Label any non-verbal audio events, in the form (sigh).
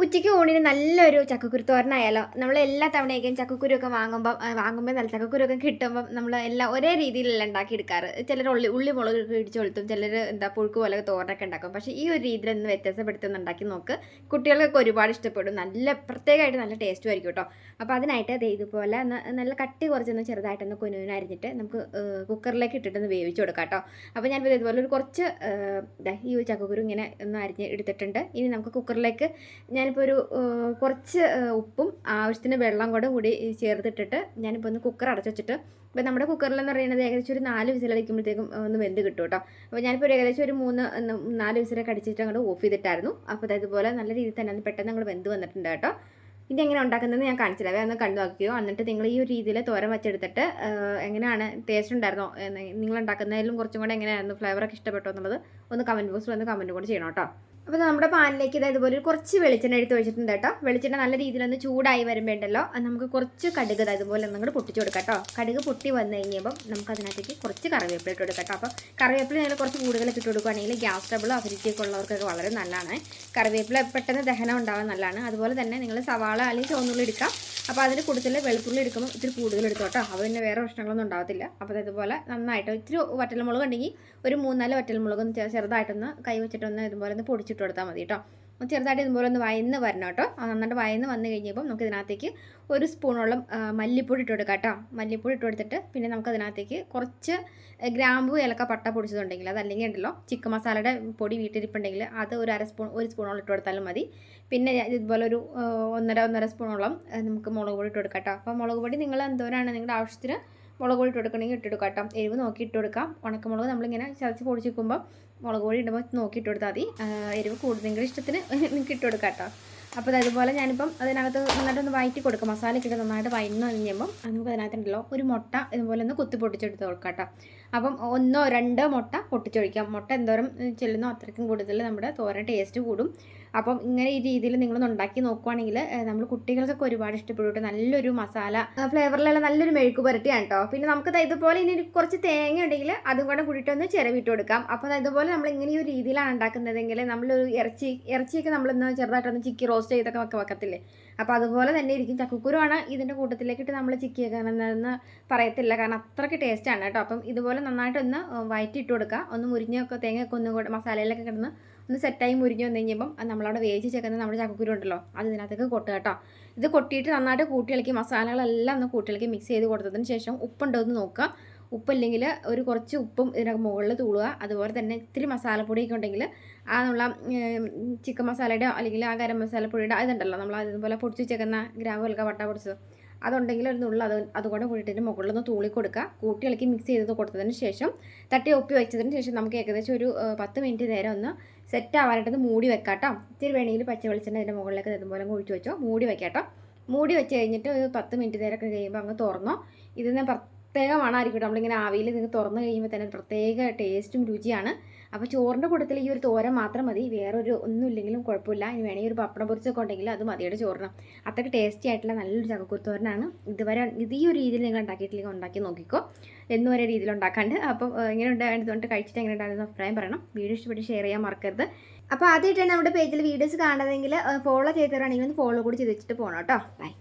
ഉച്ചയ്ക്ക് ഊണിന് നല്ലൊരു ചക്കക്കുരു തോരനായാലോ നമ്മൾ എല്ലാ തവണയൊക്കെയും ചക്കക്കുരു ഒക്കെ വാങ്ങുമ്പോൾ വാങ്ങുമ്പോൾ നല്ല ചക്കക്കുരു ഒക്കെ കിട്ടുമ്പോൾ നമ്മൾ എല്ലാം ഒരേ രീതിയിലല്ല ഉണ്ടാക്കിയെടുക്കാറ് ചിലർ ഉള്ളി ഉള്ളി മുളക് ഇടിച്ച് കൊളുത്തും ചിലർ എന്താ പുഴുക്ക് പോലെ തോരനൊക്കെ ഉണ്ടാക്കും. പക്ഷേ ഈ ഒരു രീതിയിൽ ഒന്ന് വ്യത്യാസപ്പെടുത്തുന്ന ഉണ്ടാക്കി നോക്ക്. കുട്ടികൾക്കൊക്കെ ഒരുപാട് ഇഷ്ടപ്പെടും. നല്ല പ്രത്യേകമായിട്ട് നല്ല ടേസ്റ്റും ആയിരിക്കും കേട്ടോ. അപ്പോൾ അതിനായിട്ട് അത് ഇതുപോലെ നല്ല കട്ടി കുറച്ചൊന്ന് ചെറുതായിട്ടൊന്ന് കുനുവിന് അരിഞ്ഞിട്ട് നമുക്ക് കുക്കറിലേക്ക് ഇട്ടിട്ടൊന്ന് വേവിച്ച് കൊടുക്കാം കേട്ടോ. അപ്പോൾ ഞാൻ ഇതുപോലെ ഒരു കുറച്ച് ഈ ചക്കക്കുരു ഇങ്ങനെ ഒന്ന് അരിഞ്ഞ് എടുത്തിട്ടുണ്ട്. ഇനി നമുക്ക് കുക്കറിലേക്ക് ഞാനിപ്പോൾ ഒരു കുറച്ച് ഉപ്പും ആവശ്യത്തിന് വെള്ളം കൂടെ കൂടി ചേർത്തിട്ടിട്ട് ഞാനിപ്പോൾ ഒന്ന് കുക്കർ അടച്ചു വെച്ചിട്ട് ഇപ്പോൾ നമ്മുടെ കുക്കറിലെന്ന് പറയുന്നത് ഏകദേശം ഒരു നാല് വിസിലടിക്കുമ്പോഴത്തേക്കും ഒന്ന് വെന്ത് കിട്ടും കേട്ടോ. അപ്പോൾ ഞാനിപ്പോൾ ഒരു ഏകദേശം ഒരു മൂന്ന് നാല് വിസിലൊക്കെ അടിച്ചിട്ട് അങ്ങോട്ട് ഓഫ് ചെയ്തിട്ടായിരുന്നു. അപ്പോൾ അതേപോലെ നല്ല രീതിയിൽ തന്നെ അത് പെട്ടെന്ന് അങ്ങോട്ട് വെന്ത് വന്നിട്ടുണ്ട് കേട്ടോ. എങ്ങനെ ഉണ്ടാക്കുന്നതെന്ന് ഞാൻ കാണിച്ചില്ല. വേറെ കണ്ടു നോക്കിയോ എന്നിട്ട് നിങ്ങൾ ഈ ഒരു രീതിയിൽ തോരം വെച്ചെടുത്തിട്ട് എങ്ങനെയാണ് ടേസ്റ്റ് ഉണ്ടായിരുന്നോ? നിങ്ങൾ ഉണ്ടാക്കുന്നതിലും കുറച്ചും കൂടെ എങ്ങനെയായിരുന്നു? ഫ്ലേവറൊക്കെ ഇഷ്ടപ്പെട്ടോ എന്നുള്ളത് ഒന്ന് കമന്റ് ബോക്സിൽ ഒന്ന് കമന്റ് കൂടെ ചെയ്യണം കേട്ടോ. അപ്പോൾ നമ്മുടെ പാനിലേക്ക് ഇത് ഇതുപോലെ കുറച്ച് വെളിച്ചെണ്ണ എടുത്ത് വെച്ചിട്ടുണ്ട് കേട്ടോ. വെളിച്ചെണ്ണ നല്ല രീതിയിലൊന്ന് ചൂടായി വരുമ്പോൾ ഉണ്ടല്ലോ അത് നമുക്ക് കുറച്ച് കടുക് ഇതുപോലെ ഒന്നും കൂടെ പൊട്ടിച്ച് കൊടുക്കാം കേട്ടോ. കടുക് പൊട്ടി വന്നു കഴിഞ്ഞപ്പം നമുക്ക് അതിനകത്തേക്ക് കുറച്ച് കറിവേപ്പില ഇട്ട് കൊടുക്കാം കേട്ടോ. അപ്പോൾ കറിവേപ്പില നിങ്ങൾ കുറച്ച് കൂടുതലൊക്കെ ഇട്ട് കൊടുക്കുകയാണെങ്കിൽ ഗ്യാസ് ട്രബിളോ അഭിരുചിയൊക്കെ ഉള്ളവർക്കൊക്കെ വളരെ നല്ലതാണ്. കറിവേപ്പില പെട്ടെന്ന് ദഹനം ഉണ്ടാവാൻ നല്ലതാണ്. അതുപോലെ തന്നെ നിങ്ങൾ സവാള അല്ലെങ്കിൽ ചുവന്നുള്ളി എടുക്കാം. അപ്പോൾ അതിന് കൂടുതൽ വെളുത്തുള്ളി എടുക്കുമ്പോൾ ഇത്തിരി കൂടുതൽ എടുത്തോട്ടോ അപ്പോൾ പിന്നെ വേറെ പ്രശ്നങ്ങളൊന്നും ഉണ്ടാവത്തില്ല. അപ്പോൾ ഇതുപോലെ നന്നായിട്ട് ഇത്തിരി വറ്റൽമുളക് ഉണ്ടെങ്കിൽ ഒരു മൂന്നാൽ വറ്റൽമുളക് ഒന്ന് ചെറുതായിട്ടൊന്ന് കൈ വെച്ചിട്ടൊന്ന് ഇതുപോലെ ഒന്ന് പൊടിച്ചിട്ട് കൊടുത്താൽ മതി കേട്ടോ. ചെറുതായിട്ട് ഇതുപോലെ ഒന്ന് വയന്ന് വരണം കേട്ടോ. നന്നായിട്ട് വയന്ന് വന്നു കഴിഞ്ഞപ്പോൾ നമുക്ക് ഇതിനകത്തേക്ക് ഒരു സ്പൂണോളം മല്ലിപ്പൊടി ഇട്ട് കൊടുക്കാം കേട്ടോ. മല്ലിപ്പൊടി ഇട്ട് കൊടുത്തിട്ട് പിന്നെ നമുക്ക് അതിനകത്തേക്ക് കുറച്ച് ഗ്രാമ്പു ഏലക്ക പട്ട പൊടിച്ചതുണ്ടെങ്കിൽ അതല്ലെങ്കിൽ ഉണ്ടല്ലോ ചിക്കൻ മസാലയുടെ പൊടി വീട്ടിരിപ്പുണ്ടെങ്കിൽ അത് ഒരു അര സ്പൂൺ ഒരു സ്പൂണോളം ഇട്ട് കൊടുത്താലും മതി. പിന്നെ ഇതുപോലെ ഒരു ഒന്നര ഒന്നര സ്പൂണോളം നമുക്ക് മുളക് പൊടി ഇട്ട് കൊടുക്കാം കേട്ടോ. അപ്പോൾ മുളക് പൊടി നിങ്ങൾ എന്തോരാണ് നിങ്ങളുടെ ആവശ്യത്തിന് മുളക് പൊടി ഇട്ട് കൊടുക്കണമെങ്കിൽ കേട്ടോ. എരിവ് നോക്കി ഇട്ട് കൊടുക്കാം ഉണക്കമുളക് നമ്മളിങ്ങനെ ചതച്ച് പൊടിച്ച് വെക്കുമ്പോൾ മുളക് പൊടി ഇടുമ്പോൾ നോക്കി ഇട്ട് കൊടുത്താൽ മതി എരിവ് കൂടുതലെങ്കിലും ഇഷ്ടത്തിന് (laughs) നിങ്ങൾക്ക് ഇട്ട് കൊടുക്കാം കേട്ടോ അപ്പോൾ അതുപോലെ ഞാനിപ്പം അതിനകത്ത് നന്നായിട്ടൊന്ന് വയറ്റി കൊടുക്കും. മസാലയൊക്കെ ഇട്ട് നന്നായിട്ട് വയന്ന് കഴിഞ്ഞപ്പം നമുക്ക് അതിനകത്തുണ്ടല്ലോ ഒരു മുട്ട ഇതുപോലെ ഒന്ന് കുത്തി പൊട്ടിച്ചെടുത്ത് കൊടുക്കാം കേട്ടോ. അപ്പം ഒന്നോ രണ്ടോ മുട്ട പൊട്ടിച്ചൊഴിക്കാം. മുട്ട എന്തോരം ചെല്ലുന്നോ അത്രയ്ക്കും കൂടുതൽ നമ്മുടെ തോരൻ ടേസ്റ്റ് കൂടും. അപ്പം ഇങ്ങനെ ഈ രീതിയിൽ നിങ്ങളൊന്ന് ഉണ്ടാക്കി നോക്കുവാണെങ്കിൽ നമ്മൾ കുട്ടികൾക്കൊക്കെ ഒരുപാട് ഇഷ്ടപ്പെടും. നല്ലൊരു മസാല ഫ്ലേവറിലുള്ള നല്ലൊരു മെഴുക്ക് പുരട്ടിയാണ് കേട്ടോ പിന്നെ നമുക്ക് ഇതുപോലെ ഇനി കുറച്ച് തേങ്ങ ഉണ്ടെങ്കിൽ അതും കൂടെ കൂടിയിട്ടൊന്ന് ചിരവിട്ട് കൊടുക്കാം. അപ്പോൾ ഇതുപോലെ നമ്മൾ ഇങ്ങനെ ഒരു രീതിയിലാണ് ഉണ്ടാക്കുന്നതെങ്കിൽ നമ്മളൊരു ഇറച്ചി ഇറച്ചിയൊക്കെ നമ്മളൊന്ന് ചെറുതായിട്ടൊന്ന് ചിക്കി റോസ്റ്റ് ചെയ്തൊക്കെ വെക്ക വെക്കത്തില്ലേ? അപ്പോൾ അതുപോലെ തന്നെ ഇരിക്കും. ചക്കക്കുരുവാണ് ഇതിന്റെ കൂട്ടത്തിലേക്കിട്ട് നമ്മൾ ചിക്കിയൊക്കെ എന്ന് പറയത്തില്ല. കാരണം അത്രയ്ക്ക് ടേസ്റ്റാണ് കേട്ടോ അപ്പം ഇതുപോലെ നന്നായിട്ടൊന്ന് വയറ്റിട്ട് കൊടുക്കുക. ഒന്ന് മുരിഞ്ഞൊക്കെ തേങ്ങയൊക്കെ ഒന്നും കൂടെ മസാലയിലൊക്കെ കിടന്ന് ഒന്ന് സെറ്റായി മുരിഞ്ഞ് വന്നു കഴിഞ്ഞപ്പം നമ്മളവിടെ വേവിച്ച് ചേർക്കുന്ന നമ്മുടെ ചക്കക്കുരു ഉണ്ടല്ലോ അത് ഇതിനകത്തേക്ക് കൊട്ടുക കേട്ടോ. ഇത് കൊട്ടിയിട്ട് നന്നായിട്ട് കൂട്ടി ഇളക്കി മസാലകളെല്ലാം ഒന്ന് കൂട്ടി ഇളക്കി മിക്സ് ചെയ്ത് കൊടുത്തതിന് ശേഷം ഉപ്പുണ്ടോ എന്ന് നോക്കുക. ഉപ്പില്ലെങ്കിൽ ഒരു കുറച്ച് ഉപ്പും ഇതിനകത്ത് മുകളിൽ തൂളുക. അതുപോലെ തന്നെ ഇത്തിരി മസാലപ്പൊടിയൊക്കെ ഉണ്ടെങ്കിൽ ആ നമ്മളെ ചിക്കൻ മസാലയുടെ അല്ലെങ്കിൽ ആ ഗരം മസാലപ്പൊടിയുടെ ഇതുണ്ടല്ലോ നമ്മൾ അതുപോലെ പൊടിച്ച് വെച്ചേക്കുന്ന ഗ്രാമ്പ് വെൽക്ക വട്ട പൊടിച്ചത്. അതുണ്ടെങ്കിൽ ഒരു നുള്ള അത് അതുകൂടെ മുകളിൽ മുകളിലൊന്ന് തൂളി കൊടുക്കുക. കൂട്ടി ഇളക്കി മിക്സ് ചെയ്ത് കൊടുത്തതിന് ശേഷം തട്ടി ഒപ്പി വെച്ചതിന് ശേഷം നമുക്ക് ഏകദേശം ഒരു പത്ത് മിനിറ്റ് നേരം ഒന്ന് സെറ്റ് ആവാനായിട്ട് മൂടി വെക്കാം കേട്ടോ ഇത്തിരി വേണമെങ്കിൽ പച്ച വെളിച്ചെണ്ണ അതിന്റെ മുകളിലേക്ക് ഇതുപോലെ ഒഴിച്ച് വെച്ചോ. മൂടി വെക്കാം കേട്ടോ മൂടി വെച്ച് കഴിഞ്ഞിട്ട് ഒരു പത്ത് മിനിറ്റ് നേരമൊക്കെ കഴിയുമ്പോൾ അങ്ങ് തുറന്നോ. ഇതിന് പ്രത്യേക മണമായിരിക്കും നമ്മളിങ്ങനെ ആവിയിൽ നിങ്ങൾ തുറന്ന് കഴിയുമ്പോൾ തന്നെ പ്രത്യേക ടേസ്റ്റും രുചിയാണ്. അപ്പോൾ ചോറിന്റെ കൂട്ടത്തിൽ ഈ ഒരു തോരൻ മാത്രം മതി. വേറൊരു ഒന്നും ഇല്ലെങ്കിലും കുഴപ്പമില്ല. ഇനി വേണമെങ്കിൽ ഒരു പപ്പടം പൊരിച്ചൊക്കെ ഉണ്ടെങ്കിൽ അത് മതിയുടെ ചോറിന്. അത്രയ്ക്ക് ടേസ്റ്റി ആയിട്ടുള്ള നല്ലൊരു ചക്കക്കുരുത്തോരനാണ് ഇതുവരെ ഇത് ഈ ഒരു രീതിയിൽ നിങ്ങൾ ഉണ്ടാക്കിയിട്ടില്ലെങ്കിൽ ഉണ്ടാക്കി നോക്കിക്കോ. എന്നും രീതിയിൽ ഉണ്ടാക്കാണ്ട്. അപ്പോൾ എങ്ങനെ ഉണ്ടായതുകൊണ്ട് കഴിച്ചിട്ട് എങ്ങനെ ഉണ്ടായിരുന്നു അഭിപ്രായം പറയണം. വീഡിയോ ഇഷ്ടപ്പെട്ട് ഷെയർ ചെയ്യാൻ മറക്കരുത്. അപ്പോൾ ആദ്യമായിട്ടാണ് നമ്മുടെ പേജിൽ വീഡിയോസ് കാണുന്നതെങ്കിൽ ഫോളോ ചെയ്തവരാണെങ്കിൽ ഒന്ന് ഫോളോ കൂടി ചെയ്ത് വെച്ചിട്ട് പോകണം കേട്ടോ. ബൈ